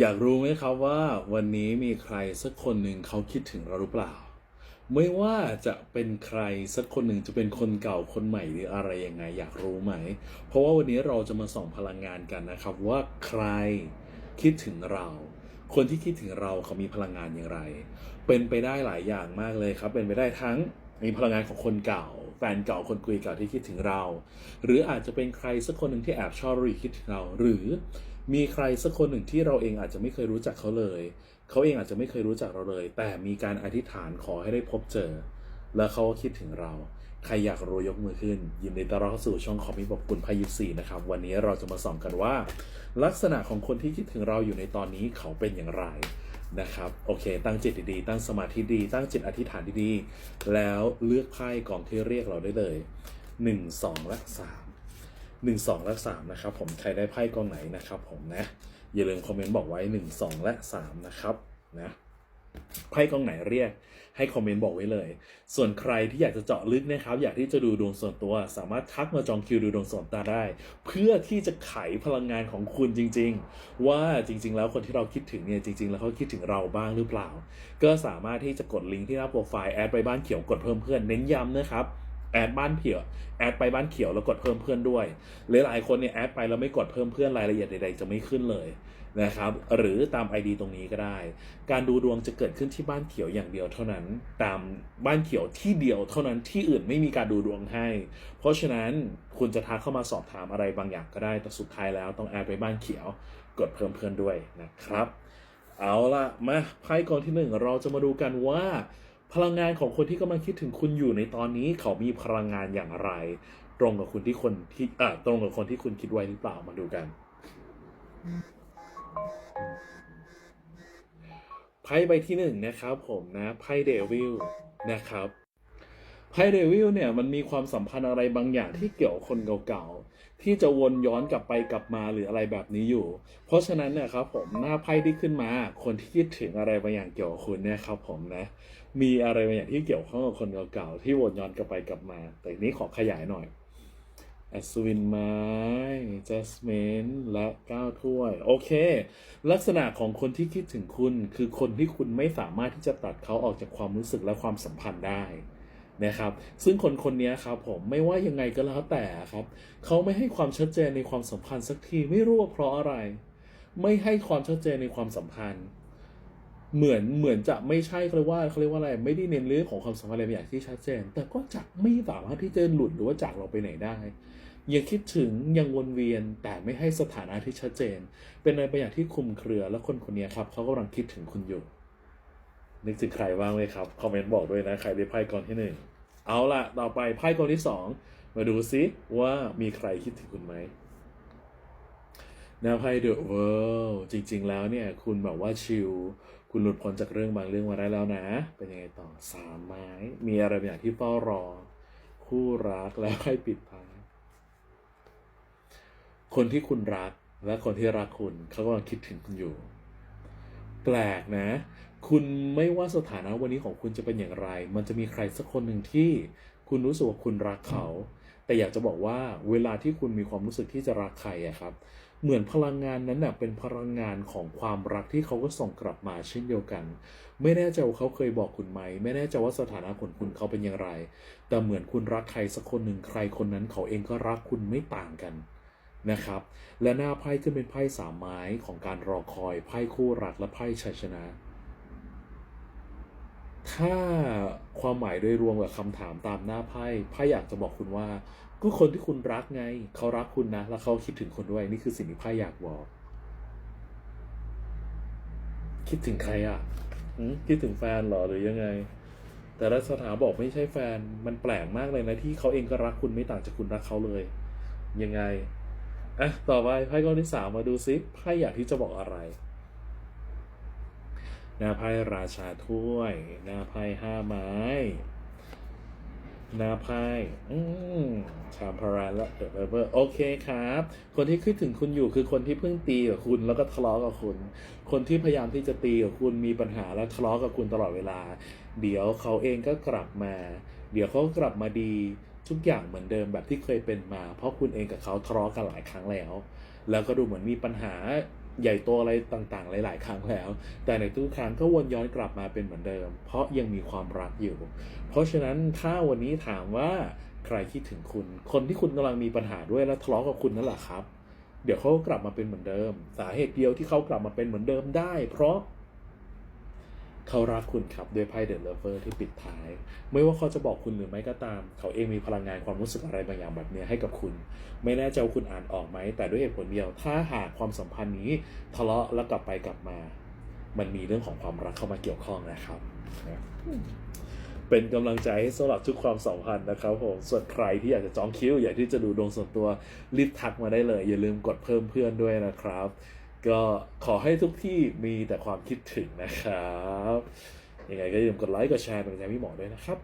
อยากรู้ไหมครับว่าวันนี้มีใครสักคนหนึ่งเขาคิดถึงเราหรือเปล่า ไม่ว่าจะเป็นใครสักคนหนึ่งจะเป็นคนเก่าคนใหม่หรืออะไรยังไงอยากรู้ไหม เพราะว่าวันนี้เราจะมาส่องพลังงานกันนะครับ ว่าใครคิดถึงเรา คนที่คิดถึงเราเขามีพลังงานอย่างไร เป็นไปได้หลายอย่างมากเลยครับ เป็นไปได้ทั้งมีพลังงานของคนเก่า แฟนเก่าคนคุยเก่าที่คิดถึงเรา หรืออาจจะเป็นใครสักคนหนึ่งที่แอบชอบหรือคิดถึงเราหรือ มีใครสักคนหนึ่งที่เราเองอาจจะไม่เคยรู้จักเขาเลย เขาเองอาจจะไม่เคยรู้จักเราเลย แต่มีการอธิษฐานขอให้ได้พบเจอ แล้วเขาคิดถึงเรา ใครอยากรู้ยกมือขึ้น ยินดีต้อนรับเข้าสู่ช่องคอมมิบอกคุณพายุสีนะครับ วันนี้เราจะมาส่องกันว่า ลักษณะของคนที่คิดถึงเราอยู่ในตอนนี้เขาเป็นอย่างไรนะครับโอเค ตั้งจิตดีๆ ตั้งสมาธิดี ตั้งจิตอธิษฐานดีๆ แล้วเลือกไพ่กองที่เรียกเราได้เลย 1 2 และ 3 1 2 และ 3 นะครับผมใครได้ไพ่กองไหนนะครับผมนะ อย่าลืมคอมเมนต์บอกไว้ 1 2 และ 3 นะครับนะไพ่กองไหนเรียกให้คอมเมนต์บอกไว้เลย ส่วนใครที่อยากจะเจาะลึกนะครับ อยากที่จะดูดวงส่วนตัว สามารถทักมาจองคิวดูดวงส่วนตัวได้ เพื่อที่จะไขพลังงานของคุณจริง ๆ ว่าจริง ๆ แล้วคนที่เราคิดถึงเนี่ยจริง ๆ แล้วเขาคิดถึงเราบ้างหรือเปล่า ก็สามารถที่จะกดลิงก์ที่หน้าโปรไฟล์แอดไปบ้านเขียวกดเพิ่มเพื่อนเน้นย้ำนะครับ แอดบ้านเขียวแอดไปบ้านเขียวแล้วกดเพิ่มเพื่อนด้วย หรือหลายคนเนี่ยแอดไปแล้วไม่กดเพิ่มเพื่อนรายละเอียดใดๆจะไม่ขึ้นเลยนะครับ หรือตาม ID ตรงนี้ก็ได้ การดูดวงจะเกิดขึ้นที่บ้านเขียวอย่างเดียวเท่านั้น ตามบ้านเขียวที่เดียวเท่านั้นที่อื่นไม่มีการดูดวงให้ เพราะฉะนั้นคุณจะทักเข้ามาสอบถามอะไรบางอย่างก็ได้ แต่สุดท้ายแล้วต้องแอดไปบ้านเขียว กดเพิ่มเพื่อนด้วยนะครับ เอาละมาไพ่กองที่หนึ่งเราจะมาดูกันว่า พลังงานของคนที่กำลังคิดถึงคุณอยู่ในตอนนี้เขามีพลังงานอย่างไร ตรงกับคุณที่คนที่เอ่าตรงกับคนที่คุณคิดไว้หรือเปล่ามาดูกันไพ่ใบที่หนึ่งนะครับ ผมนะไพ่เดวิลนะครับไพ่เดวิลเนี่ยมันมีความสัมพันธ์อะไรบางอย่างที่เกี่ยวกับคนเก่าๆที่จะวนย้อนกลับไปกลับมาหรืออะไรแบบนี้อยู่ เพราะฉะนั้นเนี่ยครับผมหน้าไพ่ที่ขึ้นมา คนที่คิดถึงอะไรบางอย่างเกี่ยวกับคุณเนี่ยครับผมนะ มีอะไรบางอย่างที่เกี่ยวข้องกับคนเก่าๆที่วนย้อนกลับไปกลับมา แต่นี้ขอขยายหน่อยอัศวินไม้เจสเมนและก้าวถ้วย โอเค ลักษณะของคนที่คิดถึงคุณ คือคนที่คุณไม่สามารถที่จะตัดเขาออกจากความรู้สึกและความสัมพันธ์ได้นะครับ ซึ่งคนคนนี้ครับผมไม่ว่ายังไงก็แล้วแต่ครับ เขาไม่ให้ความชัดเจนในความสัมพันธ์สักทีไม่รู้ว่าเพราะอะไร ไม่ให้ความชัดเจนในความสัมพันธ์ เหมือนเหมือนจะไม่ใช่เขาเรียกว่าเขาเรียกว่าอะไร ไม่ได้เน้นเรื่องของความสัมพันธ์อะไรบางอย่างที่ชัดเจน แต่ก็จะไม่สามารถที่จะหลุดหรือว่าจากเราไปไหนได้ยังคิดถึงยังวนเวียนแต่ไม่ให้สถานะที่ชัดเจน เป็นอะไรบางอย่างที่คลุมเครือและคนคนนี้ครับเขากำลังคิดถึงคุณอยู่ นึกถึงใครบ้างไหมครับคอมเมนต์บอกด้วยนะใครได้ไพ่กองที่หนึ่งเอาล่ะ ต่อไปไพ่กองที่สองมาดูซิว่ามีใครคิดถึงคุณไหมนะไพ่เดอะเวิลด์จริง ๆ แล้วเนี่ย คุณแบบว่าชิล คุณหลุดพ้นจากเรื่องบางเรื่องมาได้แล้วนะ เป็นยังไงต่อสามไม้ มีอะไรบางอย่างที่เฝ้ารอ คู่รักแล้วให้ปิดท้ายคนที่คุณรักและคนที่รักคุณเขากำลังคิดถึงคุณอยู่ แปลกนะ คุณไม่ว่าสถานะวันนี้ของคุณจะเป็นอย่างไร มันจะมีใครสักคนหนึ่งที่คุณรู้สึกว่าคุณรักเขา แต่อยากจะบอกว่าเวลาที่คุณมีความรู้สึกที่จะรักใครอะครับ เหมือนพลังงานนั้นเน่ะเป็นพลังงานของความรักที่เขาก็ส่งกลับมาเช่นเดียวกัน ไม่แน่ใจว่าเขาเคยบอกคุณไหม ไม่แน่ใจว่าสถานะของคุณเขาเป็นอย่างไร แต่เหมือนคุณรักใครสักคนหนึ่งใครคนนั้นเขาเองก็รักคุณไม่ต่างกันนะครับ และหน้าไพ่ขึ้นเป็นไพ่สามไม้ของการรอคอยไพ่คู่รักและไพ่ชัยชนะ ถ้าความหมายโดยรวมกับคำถามตามหน้าไพ่ไพ่อยากจะบอกคุณว่า ก็คนที่คุณรักไง เขารักคุณนะ แล้วเขาคิดถึงคุณด้วยนี่คือสิ่งที่ไพ่อยากบอก คิดถึงใครอะคิดถึงแฟนหรอหรือยังไง แต่รัสถาบอกไม่ใช่แฟนมันแปลกมากเลยนะที่เขาเองก็รักคุณไม่ต่างจากคุณรักเขาเลย ยังไงอะต่อไปไพ่ก้อนที่สามมาดูซิไพ่อยากที่จะบอกอะไร หน้าไพ่ราชาถ้วย หน้าไพ่ห้าไม้ หน้าไพ่อืมชามพาราและเดอะเบอร์โอเคครับ คนที่คิดถึงคุณอยู่คือคนที่เพิ่งตีกับคุณแล้วก็ทะเลาะกับคุณ คนที่พยายามที่จะตีกับคุณมีปัญหาและทะเลาะกับคุณตลอดเวลา เดี๋ยวเขาเองก็กลับมา เดี๋ยวเขาก็กลับมาดีทุกอย่างเหมือนเดิมแบบที่เคยเป็นมา เพราะคุณเองกับเขาทะเลาะกันหลายครั้งแล้ว แล้วก็ดูเหมือนมีปัญหา ใหญ่โตอะไรต่างๆ หลาย ๆ ครั้งแล้ว แต่ในทุกครั้งก็วนย้อนกลับมาเป็นเหมือนเดิม เพราะยังมีความรักอยู่ เพราะฉะนั้นถ้าวันนี้ถามว่าใครคิดถึงคุณ คนที่คุณกำลังมีปัญหาด้วยและทะเลาะกับคุณนั่นแหละครับ เดี๋ยวเขาก็กลับมาเป็นเหมือนเดิม สาเหตุเดียวที่เขากลับมาเป็นเหมือนเดิมได้ เพราะ เขารักคุณครับด้วยไพ่เดอะเลเวอร์ที่ปิดท้าย ไม่ว่าเขาจะบอกคุณหรือไม่ก็ตาม เขาเองมีพลังงานความรู้สึกอะไรบางอย่างแบบเนี้ยให้กับคุณ ไม่แน่ใจว่าคุณอ่านออกไหม แต่ด้วยเหตุผลเดียว ถ้าหากความสัมพันธ์นี้ทะเลาะแล้วกลับไปกลับมา มันมีเรื่องของความรักเข้ามาเกี่ยวข้องนะครับ เป็นกำลังใจให้สำหรับทุกความสัมพันธ์นะครับผมส่วนใครที่อยากจะจองคิวอยากที่จะดูดวงส่วนตัวรีบทักมาได้เลย อย่าลืมกดเพิ่มเพื่อนด้วยนะครับ ก็ขอให้ทุกที่มีแต่ความคิดถึงนะครับ ยังไงก็อย่าลืมกดไลค์กดแชร์เป็นกำลังใจให้พี่หมอด้วยนะครับ